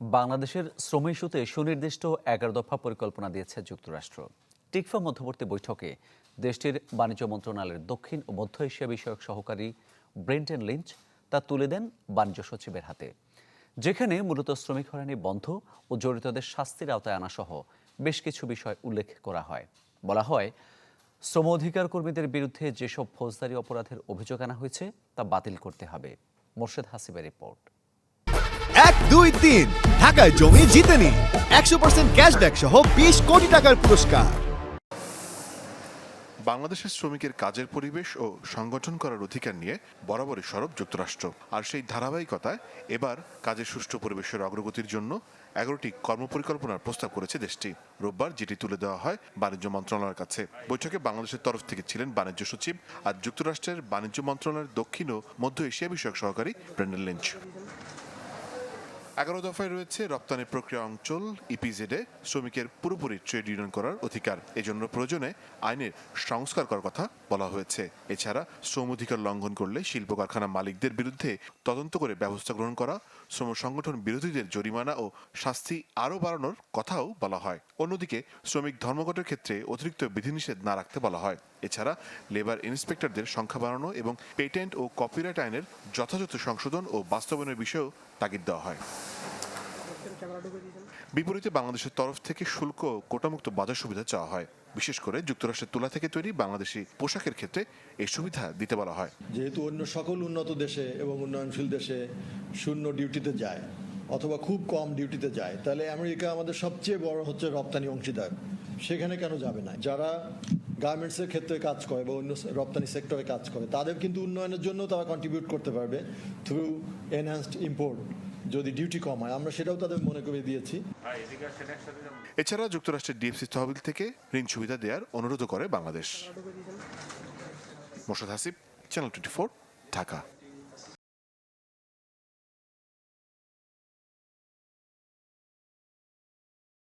বাংলাদেশের শ্রম ইস্যুতে সুনির্দিষ্ট এগারো দফা পরিকল্পনা দিয়েছে যুক্তরাষ্ট্র। টিকফা মধ্যবর্তী বৈঠকে দেশটির বাণিজ্য মন্ত্রণালয়ের দক্ষিণ ও মধ্য এশিয়া বিষয়ক সহকারী ব্রেন্টেন লিঞ্চ তা তুলে দেন বাণিজ্য সচিবের হাতে। যেখানে মূলত শ্রমিক হয়রানি বন্ধ ও জড়িতদের শাস্তির আওতায় আনা সহ বেশ কিছু বিষয় উল্লেখ করা হয়। বলা হয়, শ্রম অধিকার কর্মীদের বিরুদ্ধে যেসব ফৌজদারি অপরাধের অভিযোগ আনা হয়েছে তা বাতিল করতে হবে। মোর্শেদ হাসিবের রিপোর্ট। এক, দুই, তিন। ঢাকায় জমি জিতে নিন। একশো পার্সেন্ট ক্যাশব্যাক সহ বিশ কোটি টাকার পুরস্কার। বাংলাদেশের শ্রমিকের কাজের পরিবেশ ও সংগঠন করার অধিকার নিয়ে বরাবরই সরব যুক্তরাষ্ট্র। আর সেই ধারাবাহিকতায় এবার কাজের সুষ্ঠু পরিবেশের অগ্রগতির জন্য এগারোটি কর্মপরিকল্পনার প্রস্তাব করেছে দেশটি। রোববার যেটি তুলে দেওয়া হয় বাণিজ্য মন্ত্রণালয়ের কাছে। বৈঠকে বাংলাদেশের তরফ থেকে ছিলেন বাণিজ্য সচিব আর যুক্তরাষ্ট্রের বাণিজ্য মন্ত্রণালয়ের দক্ষিণ ও মধ্য এশিয়া বিষয়ক সহকারী ব্রেন্ডেন লিঞ্চ। এগারো দফায় রয়েছে রপ্তানি প্রক্রিয়া অঞ্চল ইপিজেডে শ্রমিকের পুরোপুরি ট্রেড ইউনিয়ন করার অধিকার। এজন্য প্রয়োজনে আইনের সংস্কার করার কথা বলা হয়েছে। এছাড়া শ্রম অধিকার লঙ্ঘন করলে শিল্প কারখানা মালিকদের বিরুদ্ধে তদন্ত করে ব্যবস্থা গ্রহণ করা, শ্রম সংগঠন বিরোধীদের জরিমানা ও শাস্তি আরও বাড়ানোর কথাও বলা হয়। অন্যদিকে, শ্রমিক ধর্মঘটের ক্ষেত্রে অতিরিক্ত বিধিনিষেধ না রাখতে বলা হয়। এছাড়া, লেবার ইন্সপেক্টরদের সংখ্যা বাড়ানো এবং পেটেন্ট ও কপিরাইট আইনের যথাযথ সংশোধন ও বাস্তবায়নের বিষয়েও তাগিদ দেওয়া হয়। বিপরীতে বাংলাদেশের তরফ থেকে শুল্ক কোটামুক্ত বাজার সুবিধা চাওয়া হয়। বিশেষ করে যুক্তরাষ্ট্রের তুলা থেকে তৈরি বাংলাদেশি পোশাকের ক্ষেত্রে এই সুবিধা দিতে বলা হয়। যেহেতু অন্য সকল উন্নত দেশে এবং উন্নয়নশীল দেশে শূন্য ডিউটিতে যায় অথবা খুব কম ডিউটিতে যায় তাহলে আমেরিকা আমাদের সবচেয়ে বড় হচ্ছে রপ্তানি অংশীদার। সেখানে কেন যাবে না? যারা গার্মেন্টসের ক্ষেত্রে কাজ করে বা অন্য রপ্তানি সেক্টরে কাজ করে তাদের কিন্তু উন্নয়নের জন্য তারা কন্ট্রিবিউট করতে পারবে থ্রু এনহ্যান্সড ইম্পোর্ট যদি ডিউটি কম হয় আমরা সেটাও তাদের মনে করে দিয়েছি। এছাড়া যুক্তরাষ্ট্রের ডিএফসি তহবিল থেকে ঋণ সুবিধা দেওয়ার অনুরোধ করে Bangladesh. Moshad Hasib channel twenty Dhaka.